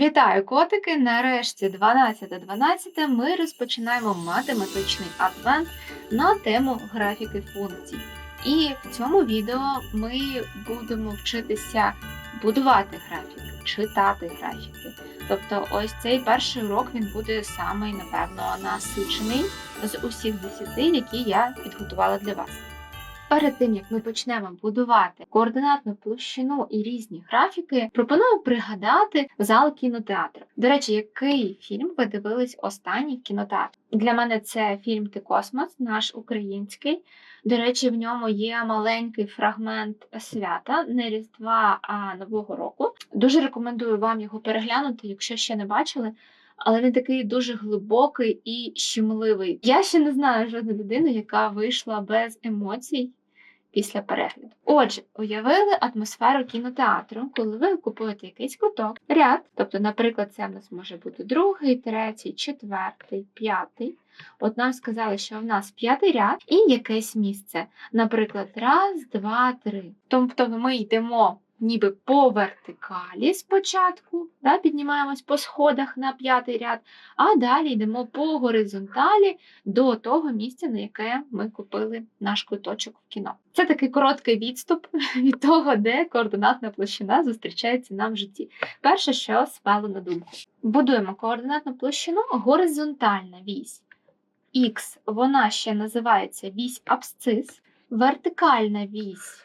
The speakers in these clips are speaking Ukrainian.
Вітаю, котики! Нарешті 12.12 ми розпочинаємо математичний адвент на тему графіки функцій. І в цьому відео ми будемо вчитися будувати графіки, читати графіки. Тобто, ось цей перший урок він буде самий, напевно, насичений з усіх 10, які я підготувала для вас. Перед тим як ми почнемо будувати координатну площину і різні графіки, пропоную пригадати зал кінотеатру. До речі, який фільм ви дивились останній в кінотеатрі? Для мене це фільм Ти Космос, наш український. До речі, в ньому є маленький фрагмент свята не Різдва, а Нового року. Дуже рекомендую вам його переглянути, якщо ще не бачили. Але він такий дуже глибокий і щемливий. Я ще не знаю жодної людини, яка вийшла без емоцій після перегляду. Отже, уявили атмосферу кінотеатру, коли ви купуєте якийсь куток, ряд, тобто, наприклад, це в нас може бути другий, третій, четвертий, п'ятий. От нам сказали, що в нас п'ятий ряд і якесь місце. Наприклад, раз, два, три. Тобто ми йдемо ніби по вертикалі спочатку, да, піднімаємось по сходах на п'ятий ряд, а далі йдемо по горизонталі до того місця, на яке ми купили наш квиточок в кіно. Це такий короткий відступ від того, де координатна площина зустрічається нам в житті. Перше, що спало на думку. Будуємо координатну площину, горизонтальна вісь. Х, вона ще називається вісь абсцис, вертикальна вісь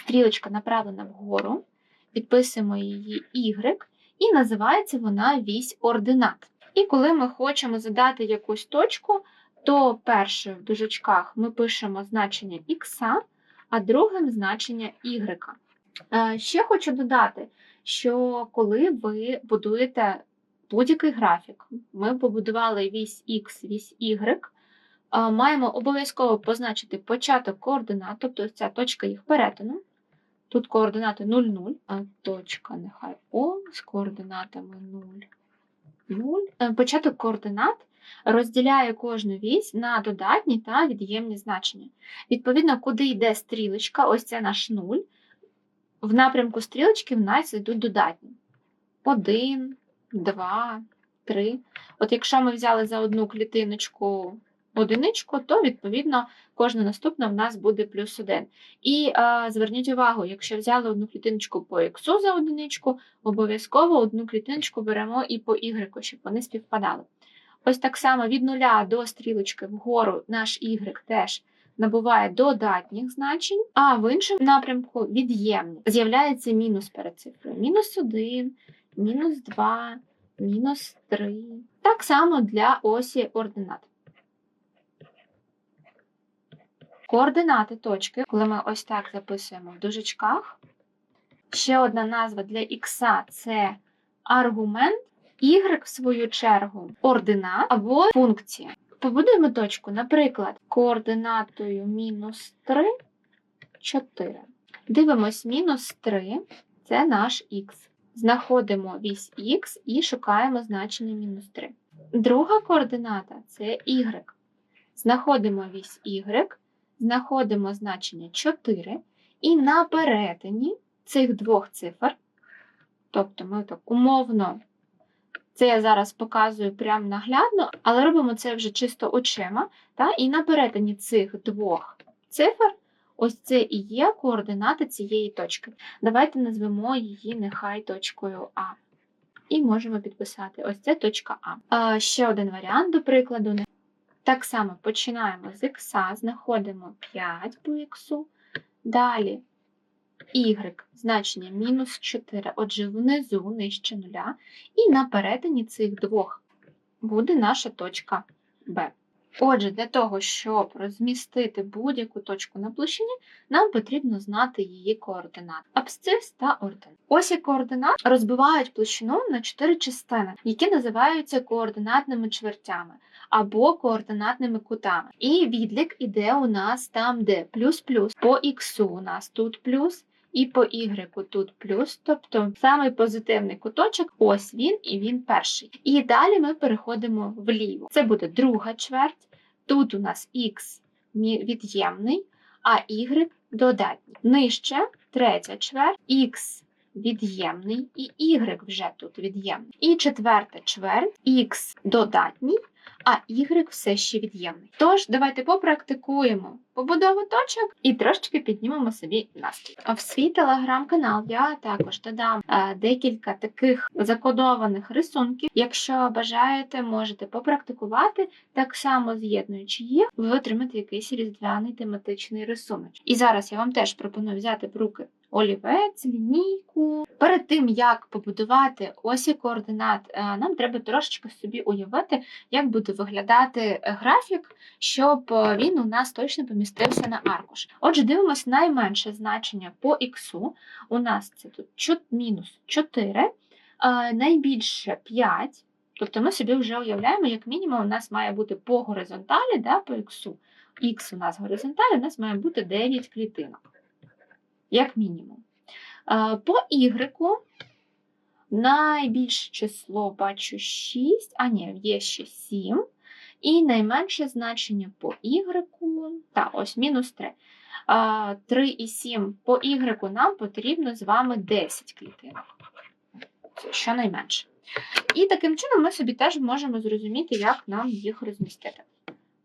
стрілочка направлена вгору, підписуємо її Y, і називається вона вісь ординат. І коли ми хочемо задати якусь точку, то першою в дужечках ми пишемо значення Х, а другим значення Y. Е, Ще хочу додати, що коли ви будуєте будь-який графік, ми побудували вісь Х, вісь Y, е, маємо обов'язково позначити початок координат, тобто ця точка їх перетину. Тут координати 0, 0, а точка нехай О з координатами 0, 0. Е, Початок координат розділяє кожну вісь на додатні та від'ємні значення. Відповідно, куди йде стрілочка, ось це наш 0. В напрямку стрілочки в нас йдуть додатні. 1, 2, 3. От якщо ми взяли за одну клітиночку одиничку, то відповідно кожна наступна в нас буде плюс 1. І а, зверніть увагу, якщо взяли одну клітиночку по х за одиничку, обов'язково одну клітиночку беремо і по y, щоб вони співпадали. Ось так само від нуля до стрілочки вгору наш y теж набуває додатніх значень, а в іншому напрямку від'ємні. З'являється мінус перед цифрою. Мінус 1, мінус 2, мінус 3. Так само для осі ординат. Координати точки, коли ми ось так записуємо в дужечках. Ще одна назва для х це аргумент, y, в свою чергу, ординат або функція. Побудуємо точку, наприклад, координатою мінус 3, 4. Дивимось мінус 3 це наш х. Знаходимо вісь х і шукаємо значення мінус 3. Друга координата це y. Знаходимо вісь y знаходимо значення 4, і на перетині цих двох цифр, тобто ми так умовно, це я зараз показую прямо наглядно, але робимо це вже чисто очима. Та? І на перетині цих двох цифр, ось це і є координати цієї точки. Давайте назвемо її нехай точкою А. І можемо підписати ось це точка А. а ще один варіант, до прикладу. Так само починаємо з х, знаходимо 5 по х, далі y значення мінус 4, отже, внизу нижче нуля, і на перетині цих двох буде наша точка Б. Отже, для того, щоб розмістити будь-яку точку на площині, нам потрібно знати її координати. Абсцис та орден. Осі координат розбивають площину на чотири частини, які називаються координатними чвертями або координатними кутами. І відлік іде у нас там, де плюс-плюс. По х у нас тут плюс. І по y тут плюс, тобто самий позитивний куточок, ось він, і він перший. І далі ми переходимо вліво. Це буде друга чверть. Тут у нас х від'ємний, а y додатній. Нижче третя чверть, х від'ємний, і y вже тут від'ємний. І четверта чверть х додатній, а y все ще від'ємний. Тож, давайте попрактикуємо побудову точок і трошечки піднімемо собі настрій. В свій телеграм-канал я також додам е, декілька таких закодованих рисунків. Якщо бажаєте, можете попрактикувати, так само з'єднуючи їх, ви отримаєте якийсь різдвяний тематичний рисунок. І зараз я вам теж пропоную взяти в руки олівець, лінійку. Перед тим, як побудувати осі координат, е, нам треба трошечки собі уявити, як буде виглядати е, графік, щоб е, він у нас точно помістився на аркуш. Отже, дивимося найменше значення по х. У нас це тут мінус 4, е, найбільше 5. Тобто ми собі вже уявляємо, як мінімум, у нас має бути по горизонталі, да, по х. Х у нас горизонталі, у нас має бути 9 клітинок. Як мінімум. По Y найбільше число бачу 6, а ні, є ще 7. І найменше значення по Y, та ось мінус 3. 3 і 7 по Y нам потрібно з вами 10 клітинок. Це щонайменше. І таким чином ми собі теж можемо зрозуміти, як нам їх розмістити.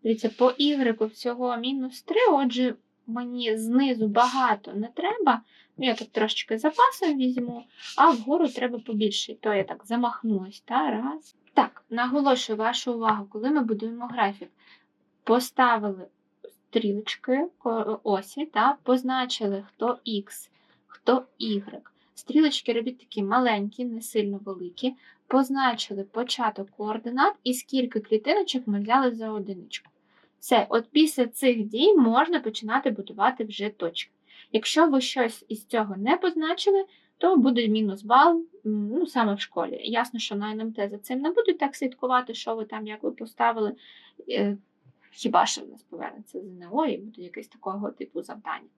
Дивіться, по Y всього мінус 3, отже, мені знизу багато не треба. Ну, я тут трошечки запасом візьму, а вгору треба побільше. То я так замахнулась. Та, раз. Так, наголошую вашу увагу, коли ми будуємо графік, поставили стрілочки осі, та, позначили, хто X, хто Y. Стрілочки робіть такі маленькі, не сильно великі. Позначили початок координат і скільки клітиночок ми взяли за одиничку. Все, от після цих дій можна починати будувати вже точки. Якщо ви щось із цього не позначили, то буде мінус бал, ну саме в школі. Ясно, що на НМТ за цим не будуть так слідкувати, що ви там, як ви поставили. Е, Хіба що в нас повернеться ЗНО і буде якесь такого типу завдання.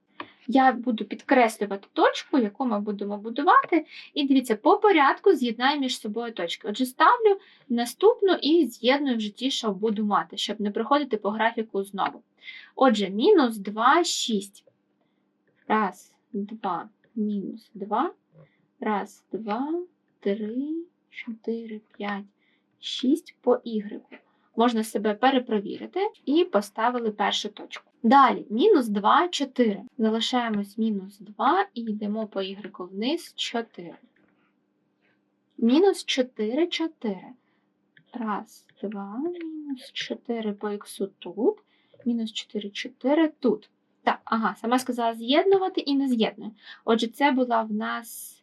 Я буду підкреслювати точку, яку ми будемо будувати. І дивіться, по порядку з'єднаю між собою точки. Отже, ставлю наступну і з'єдную вже ті, що буду мати, щоб не проходити по графіку знову. Отже, мінус 2, 6. Раз, два, мінус 2. Раз, два, три, чотири, п'ять, шість по Y. Можна себе перепровірити і поставили першу точку. Далі, мінус 2, 4. Залишаємось мінус 2 і йдемо по Y вниз 4. Мінус 4, 4. Раз, два, мінус 4 по Х тут. Мінус 4, 4 тут. Так, ага, сама сказала з'єднувати і не з'єднує. Отже, це була в нас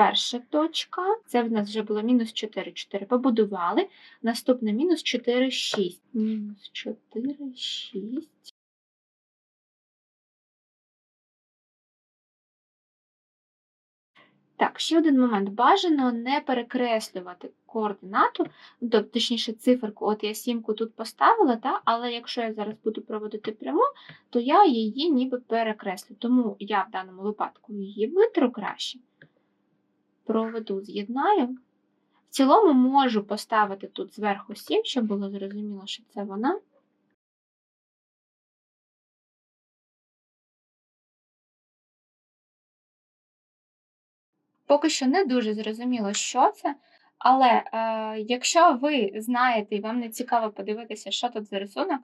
перша точка. Це в нас вже було мінус 4, 4. Побудували. Наступне мінус 4, 6. Мінус 4, 6. Так, ще один момент. Бажано не перекреслювати координату, тобто, точніше, циферку. От я сімку тут поставила, та, але якщо я зараз буду проводити пряму, то я її ніби перекреслю. Тому я в даному випадку її витру краще. Проведу, з'єднаю. В цілому можу поставити тут зверху 7, щоб було зрозуміло, що це вона. Поки що не дуже зрозуміло, що це. Але е, якщо ви знаєте і вам не цікаво подивитися, що тут за рисунок,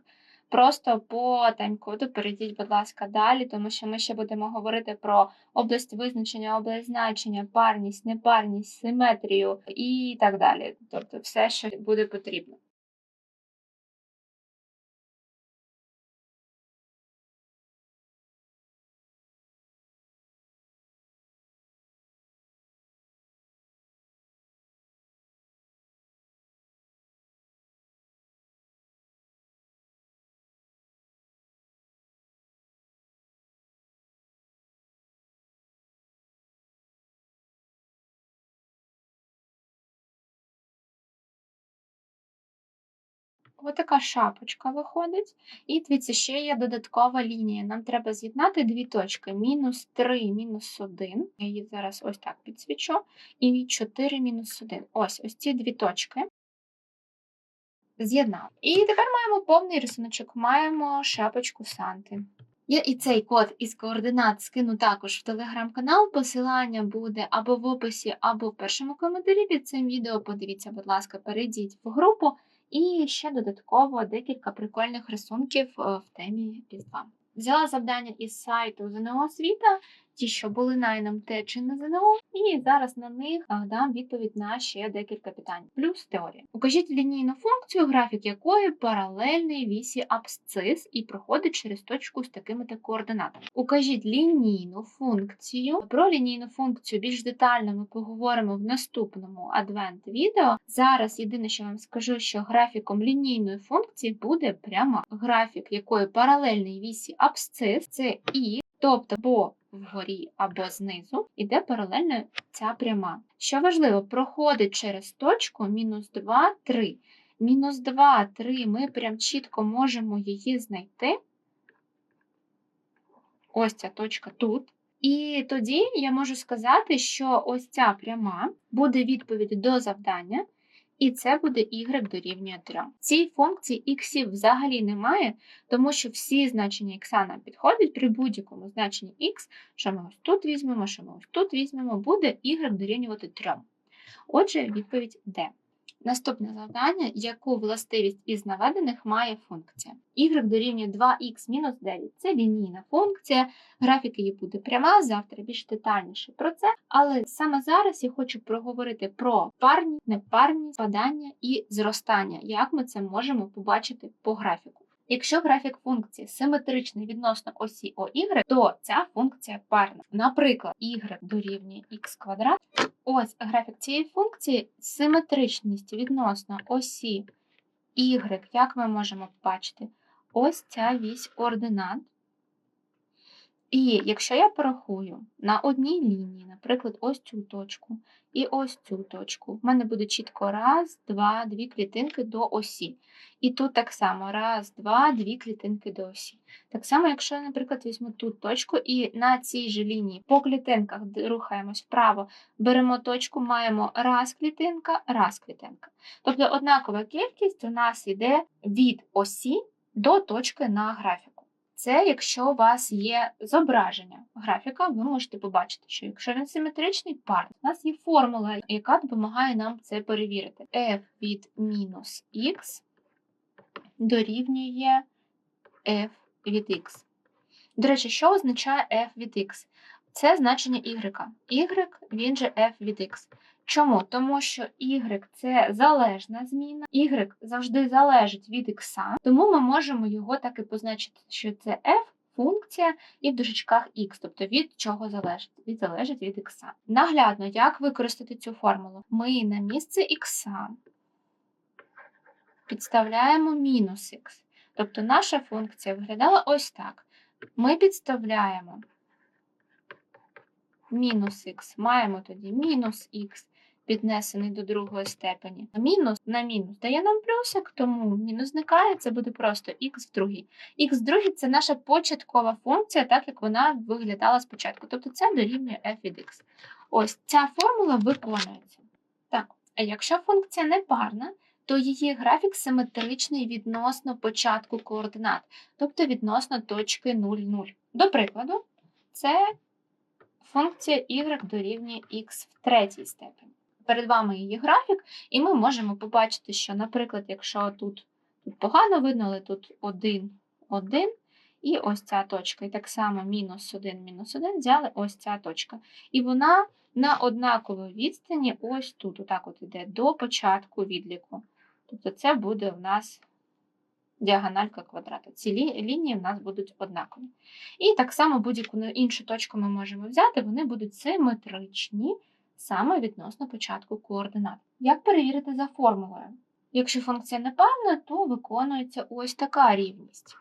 просто по тайм-коду перейдіть, будь ласка, далі, тому що ми ще будемо говорити про область визначення, область значення, парність, непарність, симетрію і так далі. Тобто все, що буде потрібно. Така шапочка виходить. І дивіться, ще є додаткова лінія. Нам треба з'єднати дві точки: мінус 3, мінус 1. Я її зараз ось так підсвічу. І 4 мінус 1. Ось ось ці дві точки. З'єднав. І тепер маємо повний рисуночок, маємо шапочку Санти. Я і цей код із координат скину також в телеграм-канал. Посилання буде або в описі, або в першому коментарі під цим відео. Подивіться, будь ласка, перейдіть в групу. І ще додатково декілька прикольних рисунків е, в темі Різдва. Взяла завдання із сайту ЗНО освіта, ті, що були на НМТ чи на ЗНО, і зараз на них дам відповідь на ще декілька питань. Плюс теорія. Укажіть лінійну функцію, графік якої паралельний вісі абсцис і проходить через точку з такими та координатами. Укажіть лінійну функцію. Про лінійну функцію більш детально ми поговоримо в наступному адвент-відео. Зараз єдине, що вам скажу, що графіком лінійної функції буде прямо графік, якої паралельний вісі абсцис, це і, тобто або вгорі або знизу, іде паралельно ця пряма. Що важливо, проходить через точку мінус 2, 3. Мінус 2, 3, ми прям чітко можемо її знайти. Ось ця точка тут. І тоді я можу сказати, що ось ця пряма буде відповідь до завдання, і це буде y дорівнює 3. Цій функції x взагалі немає, тому що всі значення x нам підходять при будь-якому значенні x, що ми ось тут візьмемо, що ми ось тут візьмемо, буде y дорівнювати 3. Отже, відповідь D. Наступне завдання, яку властивість із наведених має функція. y дорівнює 2х мінус 9. Це лінійна функція, графік її буде пряма, завтра більш детальніше про це. Але саме зараз я хочу проговорити про парні, непарні спадання і зростання, як ми це можемо побачити по графіку. Якщо графік функції симетричний відносно осі OY, то ця функція парна. Наприклад, y дорівнює x квадрат. Ось графік цієї функції симетричність відносно осі y, як ми можемо побачити, ось ця вісь ординат. І якщо я порахую на одній лінії, наприклад, ось цю точку і ось цю точку, в мене буде чітко раз, два, дві клітинки до осі. І тут так само раз, два, дві клітинки до осі. Так само, якщо я, наприклад, візьму тут точку і на цій же лінії по клітинках рухаємось вправо, беремо точку, маємо раз клітинка, раз клітинка. Тобто однакова кількість у нас йде від осі до точки на графіку. Це якщо у вас є зображення графіка, ви можете побачити, що якщо він симетричний парний, у нас є формула, яка допомагає нам це перевірити. f від мінус х дорівнює f від x. До речі, що означає f від x? Це значення y. y, він же f від x. Чому? Тому що y це залежна зміна, y завжди залежить від x, тому ми можемо його так і позначити, що це f функція і в дужечках x, тобто від чого залежить? Від залежить від x. Наглядно, як використати цю формулу? Ми на місце x підставляємо мінус х. Тобто наша функція виглядала ось так. Ми підставляємо мінус х, маємо тоді мінус х піднесений до другої степені. Мінус на мінус дає нам плюсик, тому мінус зникає, це буде просто х в другій. Х в другій це наша початкова функція, так як вона виглядала спочатку. Тобто це дорівнює f від x. Ось ця формула виконується. Так, а якщо функція не парна, то її графік симетричний відносно початку координат, тобто відносно точки 0, 0. До прикладу, це функція y дорівнює x в третій степені. Перед вами її графік, і ми можемо побачити, що, наприклад, якщо тут тут погано видно, але тут 1, 1, і ось ця точка. І так само мінус 1, мінус 1 взяли ось ця точка. І вона на однаковій відстані ось тут, отак от іде, до початку відліку. Тобто це буде в нас діагональка квадрата. Ці лінії в нас будуть однакові. І так само будь-яку іншу точку ми можемо взяти, вони будуть симетричні саме відносно початку координат. Як перевірити за формулою? Якщо функція непевна, то виконується ось така рівність.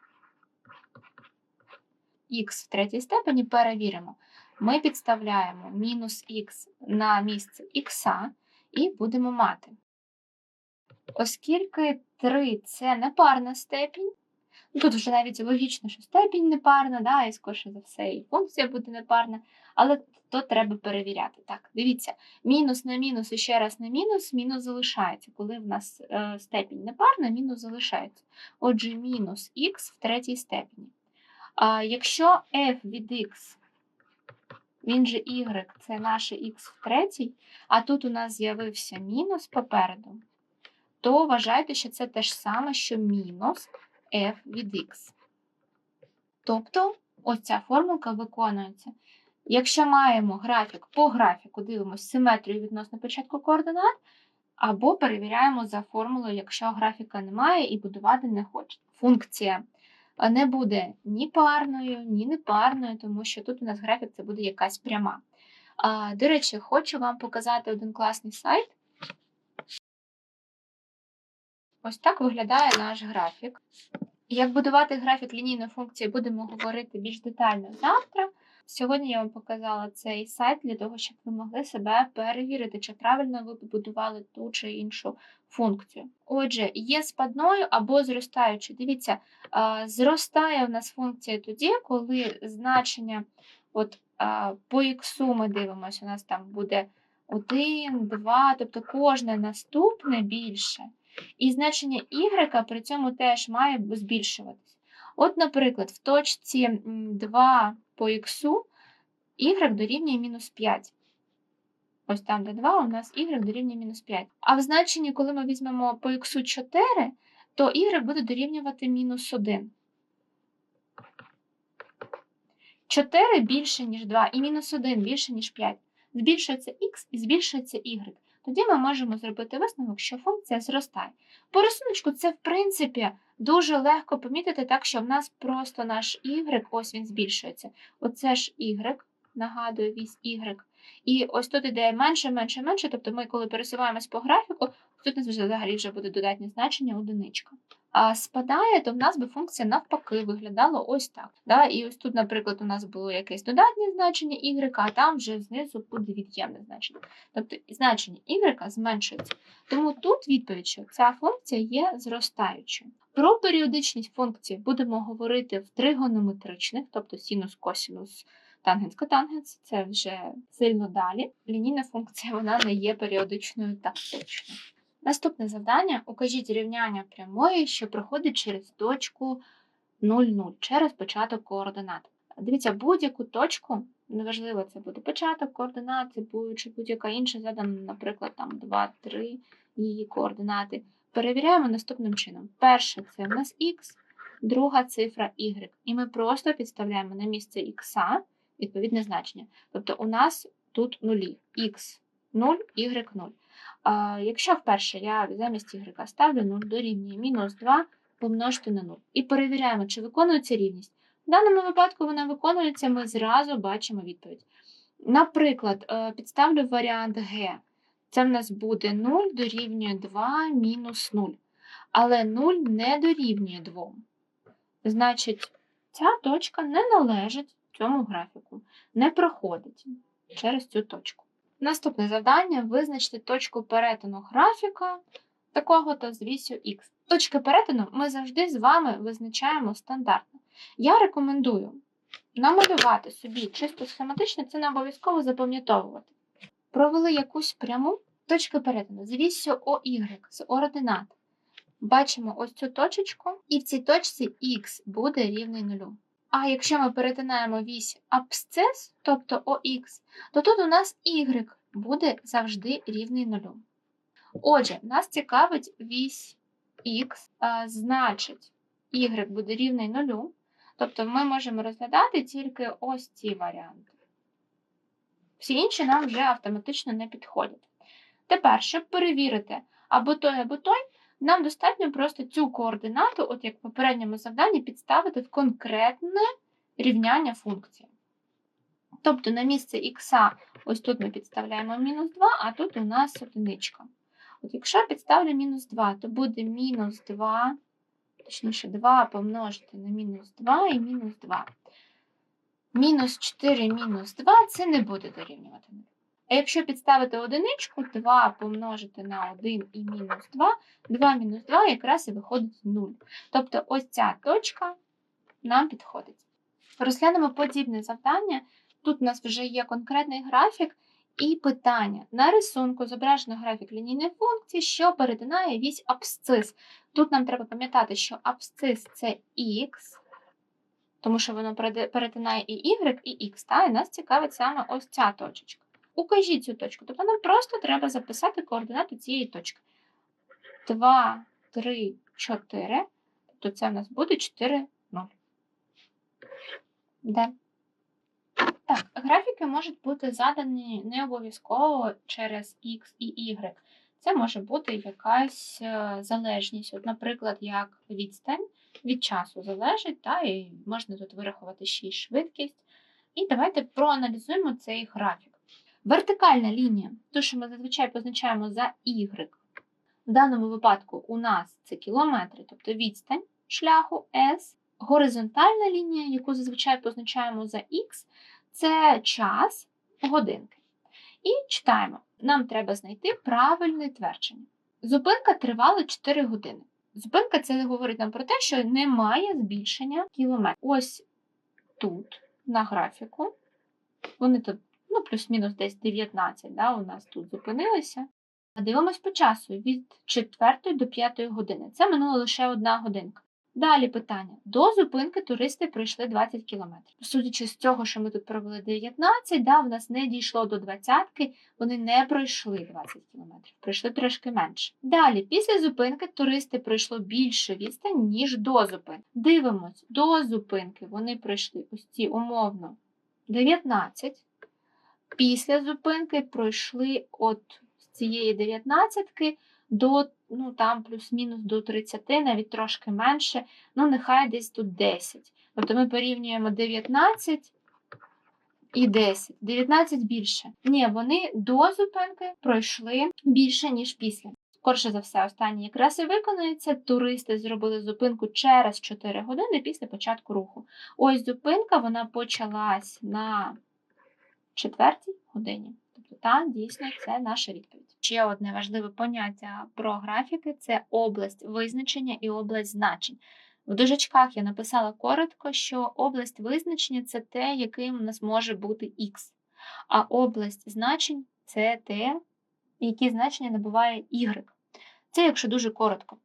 Х в третій степені перевіримо. Ми підставляємо мінус х на місце х і будемо мати. Оскільки 3 це непарна степінь, тут вже навіть логічно, що степінь непарна, да, і скоріше за все, і функція буде непарна, але то треба перевіряти. Так, дивіться, мінус на мінус і ще раз на мінус, мінус залишається. Коли в нас е, степінь непарна, мінус залишається. Отже, мінус х в третій степені. А якщо f від x, він же y, це наше x в третій, а тут у нас з'явився мінус попереду, то вважайте, що це те ж саме, що мінус f від x. Тобто, ось ця формулка виконується. Якщо маємо графік по графіку, дивимося симетрію відносно початку координат, або перевіряємо за формулою, якщо графіка немає і будувати не хочете. Функція не буде ні парною, ні непарною, тому що тут у нас графік це буде якась пряма. До речі, хочу вам показати один класний сайт. Ось так виглядає наш графік. Як будувати графік лінійної функції, будемо говорити більш детально завтра. Сьогодні я вам показала цей сайт для того, щоб ви могли себе перевірити, чи правильно ви побудували ту чи іншу функцію. Отже, є спадною або зростаючою. Дивіться, зростає в нас функція тоді, коли значення от, по х ми дивимося, у нас там буде 1, 2, тобто кожне наступне більше. І значення y при цьому теж має збільшуватись. От, наприклад, в точці 2 по х y дорівнює мінус 5. Ось там, де 2, у нас y дорівнює мінус 5. А в значенні, коли ми візьмемо по х 4, то y буде дорівнювати мінус 1. 4 більше, ніж 2, і мінус 1 більше, ніж 5. Збільшується х і збільшується y. Тоді ми можемо зробити висновок, що функція зростає. По рисунку це, в принципі, дуже легко помітити, так що в нас просто наш y, ось він збільшується. Оце ж y, нагадую, вісь y. І ось тут іде менше, менше, менше. Тобто ми, коли пересуваємось по графіку, тут нас взагалі вже буде додатнє значення одиничка. А спадає, то в нас би функція навпаки виглядала ось так. Да? І ось тут, наприклад, у нас було якесь додатнє значення y, а там вже знизу буде від'ємне значення. Тобто значення y зменшується. Тому тут відповідь, що ця функція є зростаючою. Про періодичність функцій будемо говорити в тригонометричних, тобто синус, косінус, тангенс, котангенс, це вже сильно далі. Лінійна функція вона не є періодичною та точною. Наступне завдання: укажіть рівняння прямої, що проходить через точку 0,0, через початок координат. Дивіться, будь-яку точку, неважливо, це буде початок координат, чи будь-яка інша задана, наприклад, там 2, 3 її координати. Перевіряємо наступним чином. Перше це в нас х, друга цифра y. І ми просто підставляємо на місце х відповідне значення. Тобто у нас тут нулі х 0, y 0. А, Якщо вперше я замість y ставлю 0 дорівнює мінус 2 помножити на 0. І перевіряємо, чи виконується рівність. В даному випадку вона виконується, ми зразу бачимо відповідь. Наприклад, е, підставлю варіант Г. Це в нас буде 0 дорівнює 2 мінус 0. Але 0 не дорівнює 2. Значить, ця точка не належить цьому графіку, не проходить через цю точку. Наступне завдання визначити точку перетину графіка такого-то з вісю Х. Точки перетину ми завжди з вами визначаємо стандартно. Я рекомендую намалювати собі чисто схематично, це не обов'язково запам'ятовувати. Провели якусь пряму точку перетину з вісю OY, з ординат. Бачимо ось цю точечку, і в цій точці Х буде рівний нулю. А якщо ми перетинаємо вісь абсцес, тобто ОХ, то тут у нас y буде завжди рівний нулю. Отже, нас цікавить вісь х, значить, y буде рівний нулю. Тобто ми можемо розглядати тільки ось ці варіанти. Всі інші нам вже автоматично не підходять. Тепер, щоб перевірити або той, або той, нам достатньо просто цю координату, от як в попередньому завданні, підставити в конкретне рівняння функції. Тобто на місце х, ось тут ми підставляємо мінус 2, а тут у нас одиничка. От Якщо я підставлю мінус 2, то буде мінус 2, точніше 2 помножити на мінус 2 і мінус 2. Мінус 4 мінус 2 це не буде дорівнювати 0. А якщо підставити одиничку, 2 помножити на 1 і мінус 2, 2 мінус 2 якраз і виходить 0. Тобто ось ця точка нам підходить. Розглянемо подібне завдання. Тут у нас вже є конкретний графік і питання. На рисунку зображено графік лінійної функції, що перетинає вісь абсцис. Тут нам треба пам'ятати, що абсцис це х, тому що воно перетинає і Y, і X, та? і нас цікавить саме ось ця точечка. Укажіть цю точку. Тобто нам просто треба записати координати цієї точки. 2, 3, 4. Тобто це в нас буде 4, 0. Де? Так, графіки можуть бути задані не обов'язково через X і Y. Це може бути якась е, залежність. От, наприклад, як відстань від часу залежить, та, і можна тут вирахувати ще й швидкість. І давайте проаналізуємо цей графік. Вертикальна лінія, то, що ми зазвичай позначаємо за Y. В даному випадку у нас це кілометри, тобто відстань шляху S. Горизонтальна лінія, яку зазвичай позначаємо за X, це час годинки. І читаємо. Нам треба знайти правильне твердження. Зупинка тривала 4 години. Зупинка це говорить нам про те, що немає збільшення кілометрів. Ось тут, на графіку, вони тут ну, плюс-мінус десь 19, да, у нас тут зупинилися. Дивимось по часу від 4 до 5 години. Це минула лише одна годинка. Далі питання. До зупинки туристи пройшли 20 кілометрів. Судячи з цього, що ми тут провели 19, да, в нас не дійшло до 20, вони не пройшли 20 кілометрів, пройшли трошки менше. Далі, після зупинки туристи пройшло більше відстань, ніж до зупинки. Дивимось, до зупинки вони пройшли ось ці умовно 19. Після зупинки пройшли от з цієї 19 до ну там плюс-мінус до 30, навіть трошки менше, ну нехай десь тут 10. Тобто ми порівнюємо 19 і 10. 19 більше. Ні, вони до зупинки пройшли більше, ніж після. Скорше за все, останнє якраз і виконується. Туристи зробили зупинку через 4 години після початку руху. Ось зупинка вона почалась на четвертій годині. Тобто, та дійсно це наша відповідь. Ще одне важливе поняття про графіки це область визначення і область значень. В дужечках я написала коротко, що область визначення це те, яким у нас може бути X, а область значень це те, які значення набуває Y. Це якщо дуже коротко.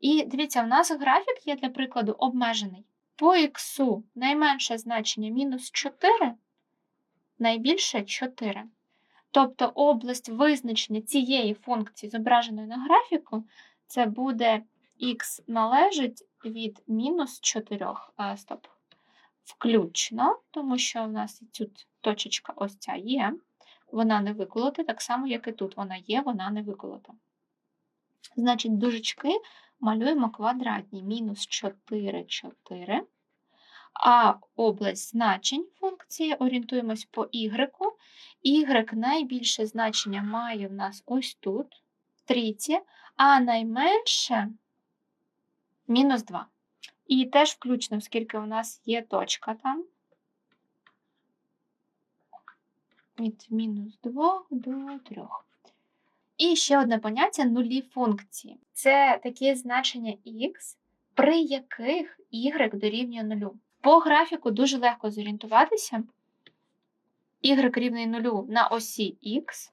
І дивіться, у нас графік є, для прикладу, обмежений. По X найменше значення мінус 4, найбільше 4. Тобто область визначення цієї функції, зображеної на графіку, це буде х належить від мінус 4, а, стоп, включно, тому що в нас тут точечка ось ця є, вона не виколота, так само, як і тут вона є, вона не виколота. Значить, дужечки малюємо квадратні мінус 4, 4. А область значень функції орієнтуємось по y. Y найбільше значення має в нас ось тут, в трійці, а найменше мінус 2. І теж включно, оскільки у нас є точка там. Від мінус 2 до 3. І ще одне поняття нулі функції. Це такі значення x, при яких y дорівнює нулю. По графіку дуже легко зорієнтуватися. Y рівний нулю на осі X.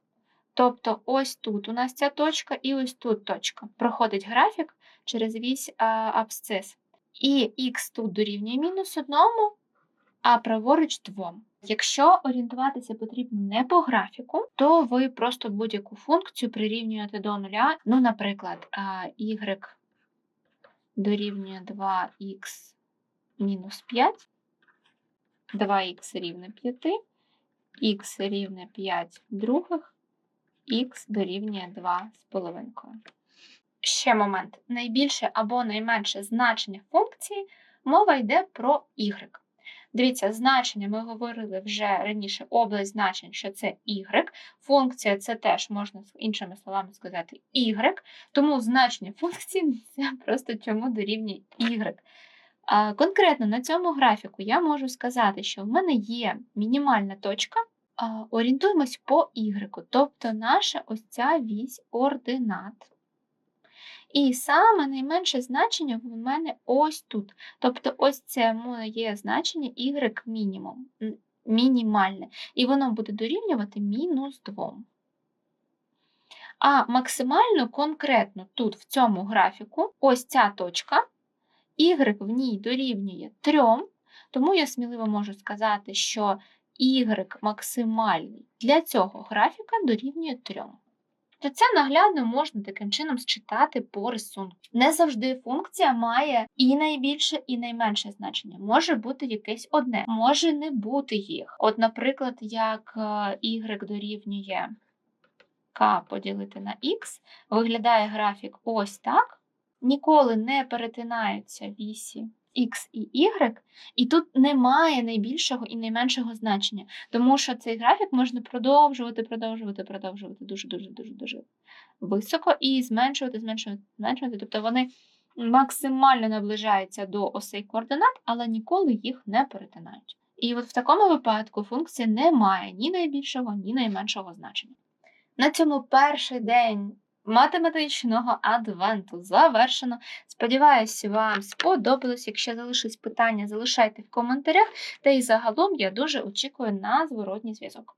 Тобто ось тут у нас ця точка і ось тут точка. Проходить графік через вісь абсцис. І Х тут дорівнює мінус одному, а праворуч двом. Якщо орієнтуватися потрібно не по графіку, то ви просто будь-яку функцію прирівнюєте до нуля. Ну, наприклад, y дорівнює 2х мінус 5, 2х рівне 5, х рівне 5 других, х дорівнює 2 з половинкою. Ще момент. Найбільше або найменше значення функції мова йде про y. Дивіться, значення ми говорили вже раніше, область значень, що це y. Функція це теж можна іншими словами сказати y. Тому значення функції це просто чому дорівнює y. Конкретно на цьому графіку я можу сказати, що в мене є мінімальна точка, орієнтуємось по y, тобто наша ось ця вісь ординат. І саме найменше значення в мене ось тут. Тобто ось це моє значення y мінімум, мінімальне. І воно буде дорівнювати мінус 2. А максимально конкретно тут, в цьому графіку, ось ця точка, y в ній дорівнює 3, Тому я сміливо можу сказати, що y максимальний для цього графіка дорівнює 3. То це наглядно можна таким чином считати по рисунку. Не завжди функція має і найбільше, і найменше значення. Може бути якесь одне, може не бути їх. От, наприклад, як е, y дорівнює k поділити на x, виглядає графік ось так. Ніколи не перетинаються вісі x і y, і тут немає найбільшого і найменшого значення, тому що цей графік можна продовжувати, продовжувати, продовжувати дуже, дуже, дуже, дуже високо і зменшувати, зменшувати, зменшувати. Тобто вони максимально наближаються до осей координат, але ніколи їх не перетинають. І от в такому випадку функція не має ні найбільшого, ні найменшого значення. На цьому перший день математичного адвенту завершено. Сподіваюсь, вам сподобалось. Якщо залишились питання, залишайте в коментарях. Та й загалом я дуже очікую на зворотній зв'язок.